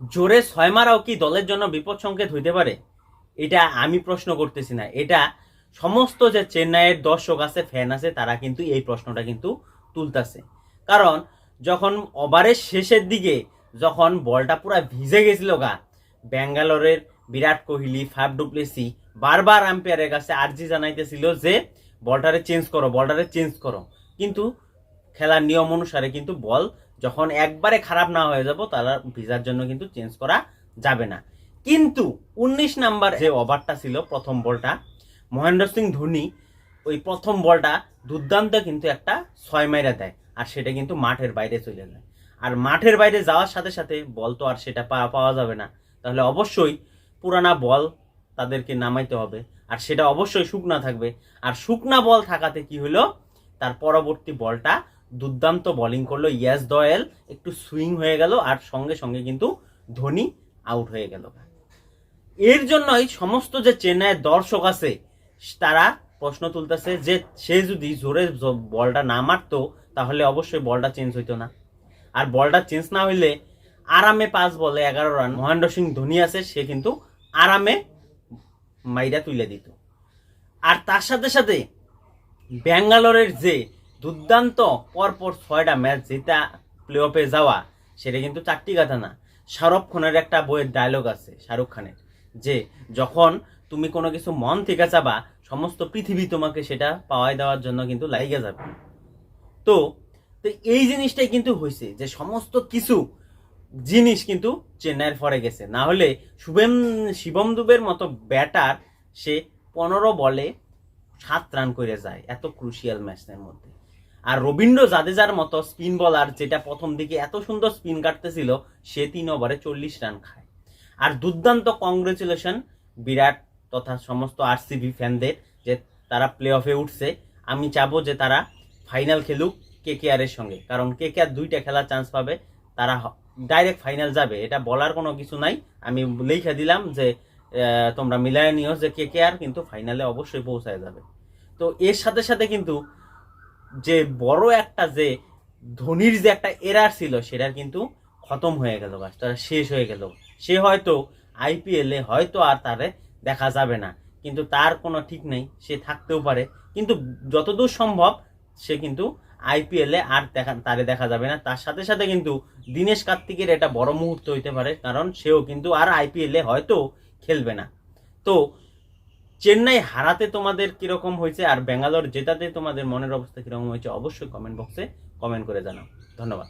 জোরে ছয় মারাও কি দলের জন্য বিপদ সংকেত হইতে পারে? এটা আমি প্রশ্ন করতেছি না। এটা সমস্ত যে চেন্নাইয়ের দর্শক আছে ফ্যান আছে, তারা কিন্তু এই প্রশ্নটা কিন্তু তুলতাছে। কারণ যখন ওভারের শেষের দিকে যখন বলটা পুরো ভিজে গেছিল গা, ব্যাঙ্গালোরের বিরাট কোহলি ফাইভ ডুপ্লেসি, বারবার আম্পায়ারের কাছে আর্জি জানাইতেছিল যে বলটারে চেঞ্জ করো, বলটারে চেঞ্জ করো। কিন্তু খেলার নিয়ম অনুসারে কিন্তু বল যখন একবারে খারাপ না হয়ে যাব, তারা ভিজার জন্য কিন্তু চেঞ্জ করা যাবে না। কিন্তু উনিশ নাম্বার যে ওভারটা ছিল প্রথম বলটা, মহেন্দ্র সিং ধোনি ওই প্রথম বলটা দুর্দান্ত কিন্তু একটা ছয় মাইরা দেয় আর সেটা কিন্তু মাঠের বাইরে চলে যায়। আর মাঠের বাইরে যাওয়ার সাথে সাথে বল তো আর সেটা পাওয়া যাবে না। তাহলে অবশ্যই পুরানা বল তাদেরকে নামাইতে হবে আর সেটা অবশ্যই শুকনা থাকবে। আর শুকনা বল থাকাতে কি হলো? তার পরবর্তী বলটা দুর্দান্ত বোলিং করল। ইয়াস দয়েল, একটু সুইং হয়ে গেল আর সঙ্গে সঙ্গে কিন্তু ধোনি আউট হয়ে গেল। এর জন্যই সমস্ত যে চেন্নাইয়ের দর্শক আছে, তারা প্রশ্ন তুলতেছে যে সে যদি জোরে বলটা না মারতো, তাহলে অবশ্যই বলটা চেঞ্জ হইতো না। আর বলটা চেঞ্জ না হইলে আরামে পাঁচ বলে এগারো রান মহেন্দ্র সিং ধোনি আছে, সে কিন্তু আরামে মাইরা তুলে দিত। আর তার সাথে সাথে ব্যাঙ্গালোরের যে দুর্দান্ত পরপর ছয়টা ম্যাচ যেটা প্লে অফে যাওয়া, সেটা কিন্তু চারটি কথা না। শাহরুখ খানের একটা বইয়ের ডায়লগ আছে, শাহরুখ খানের, যে যখন তুমি কোনো কিছু মন থেকে চাবা, সমস্ত পৃথিবী তোমাকে সেটা পাওয়াই দেওয়ার জন্য কিন্তু লাইগে যাবে। তো তো এই জিনিসটাই কিন্তু হয়েছে যে সমস্ত কিছু জিনিস কিন্তু চেন্নাইয়ের ফরে গেছে। না হলে শুভেম শিবম দুবের মতো ব্যাটার সে পনেরো বলে সাত রান করে যায়, এত ক্রুশিয়াল ম্যাচের মধ্যে। আর রবীন্দ্র জাদেজার মতো স্পিন বলার যেটা প্রথম দিকে এত সুন্দর স্পিন কাটতেছিল, সে তিন ওভারে চল্লিশ রান খায়। আর দুর্দান্ত কংগ্রেচুলেশন বিরাট তথা সমস্ত আরসিবি ফ্যানদের যে তারা প্লে অফে উঠছে। আমি চাবো যে তারা ফাইনাল খেলুক কে কে এর সঙ্গে, কারণ কে কে আর দুইটা খেলার চান্স পাবে, তারা ডাইরেক্ট ফাইনাল যাবে। এটা বলার কোনো কিছু নাই। আমি লিখে দিলাম যে তোমরা মিলায় নিও যে কে কে আর কিন্তু ফাইনালে অবশ্যই পৌঁছায় যাবে। তো এর সাথে সাথে কিন্তু যে বড় একটা যে ধোনির যে একটা এরার ছিল, সেটার কিন্তু খতম হয়ে গেল তারা শেষ হয়ে গেল। সে হয়তো আইপিএলে হয়তো আর তারে দেখা যাবে না, কিন্তু তার কোনো ঠিক নেই, সে থাকতেও পারে। কিন্তু যতদূর সম্ভব সে কিন্তু আইপিএলে আর দেখা, তারে দেখা যাবে না। তার সাথে সাথে কিন্তু দীনেশ কার্তিকের এটা বড় মুহূর্ত হইতে পারে, কারণ সেও কিন্তু আর আইপিএলে হয়তো খেলবে না। তো চেন্নাই হারাতে তোমাদের কীরকম হয়েছে আর ব্যাঙ্গালোর জেতাতে তোমাদের মনের অবস্থা কীরকম হয়েছে অবশ্যই কমেন্ট বক্সে কমেন্ট করে জানাও। ধন্যবাদ।